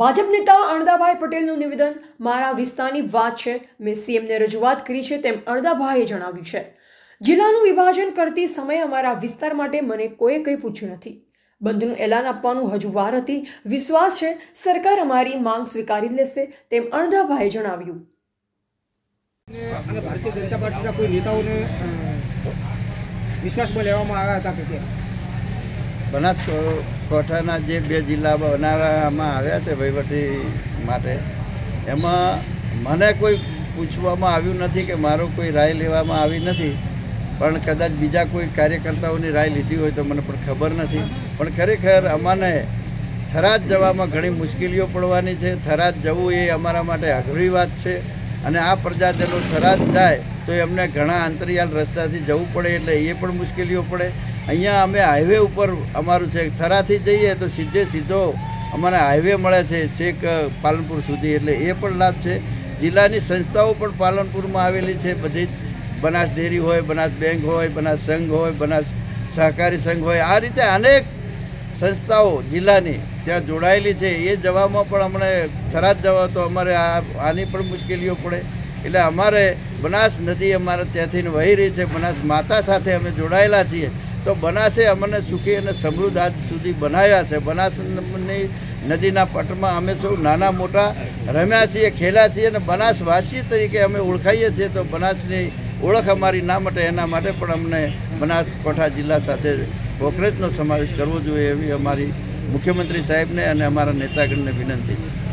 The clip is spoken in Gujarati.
ભાજપ નેતા અણદાભાઈ પટેલનું નિવેદન મારા વિસ્તારની વાત છે મેં સીએમને રજૂઆત કરી છે તેમ અણદાભાઈએ જણાવ્યું છે. જિલ્લાનું વિભાજન કરતી સમયે અમારા વિસ્તાર માટે મને કોઈએ કંઈ પૂછ્યું નથી. બંધનું એલાન આપવાનું હજુ વાર હતી. વિશ્વાસ છે સરકાર અમારી માંગ સ્વીકારી લેશે તેમ અણદાભાઈએ જણાવ્યું. અને ભારતીય જનતા પાર્ટીના કોઈ નેતાઓને વિશ્વાસમાં લેવામાં આવ્યા હતા કે કેમ? બનાસકાંઠાના જે બે જિલ્લા બનાવવામાં આવ્યા છે વહીવટી માટે, એમાં મને કોઈ પૂછવામાં આવ્યું નથી કે મારો કોઈ રાય લેવામાં આવી નથી, પણ કદાચ બીજા કોઈ કાર્યકર્તાઓની રાય લીધી હોય તો મને પણ ખબર નથી. પણ ખરેખર અમાને થરાદ જવામાં ઘણી મુશ્કેલીઓ પડવાની છે. થરાદ જવું એ અમારા માટે અઘરી વાત છે અને આ પ્રજાજનો થરાદ જાય તો એમને ઘણા અંતરિયાળ રસ્તાથી જવું પડે એટલે એ પણ મુશ્કેલીઓ પડે. અહીંયા અમે હાઈવે ઉપર અમારું છે. થરાથી જઈએ તો સીધે સીધો અમારે હાઈવે મળે છે, છેક પાલનપુર સુધી. એટલે એ પણ લાભ છે. જિલ્લાની સંસ્થાઓ પણ પાલનપુરમાં આવેલી છે. બધી બનાસ ડેરી હોય, બનાસ બેંક હોય, બનાસ સંઘ હોય, બનાસ સહકારી સંઘ હોય. આ રીતે અનેક સંસ્થાઓ જિલ્લાની ત્યાં જોડાયેલી છે. એ જવામાં પણ અમને થરાદ જવા તો અમારે આ, આની પણ મુશ્કેલીઓ પડે. એટલે અમારે બનાસ નદી અમારે ત્યાંથી વહી રહી છે. બનાસ માતા સાથે અમે જોડાયેલા છીએ. તો બનાસે અમને સુખી અને સમૃદ્ધ આજ સુધી બનાવ્યા છે. બનાસની નદીના પટમાં અમે સૌ નાના મોટા રમ્યા છીએ ખેલ્યા છીએ અને બનાસવાસી તરીકે અમે ઓળખાઈએ છીએ. તો બનાસની ઓળખ અમારી ના માટે, એના માટે પણ અમને બનાસકાંઠા જિલ્લા સાથે કોકરેજનો સમાવેશ કરવો જોઈએ એવી અમારી મુખ્યમંત્રી સાહેબને અને અમારા નેતાગણને વિનંતી છે.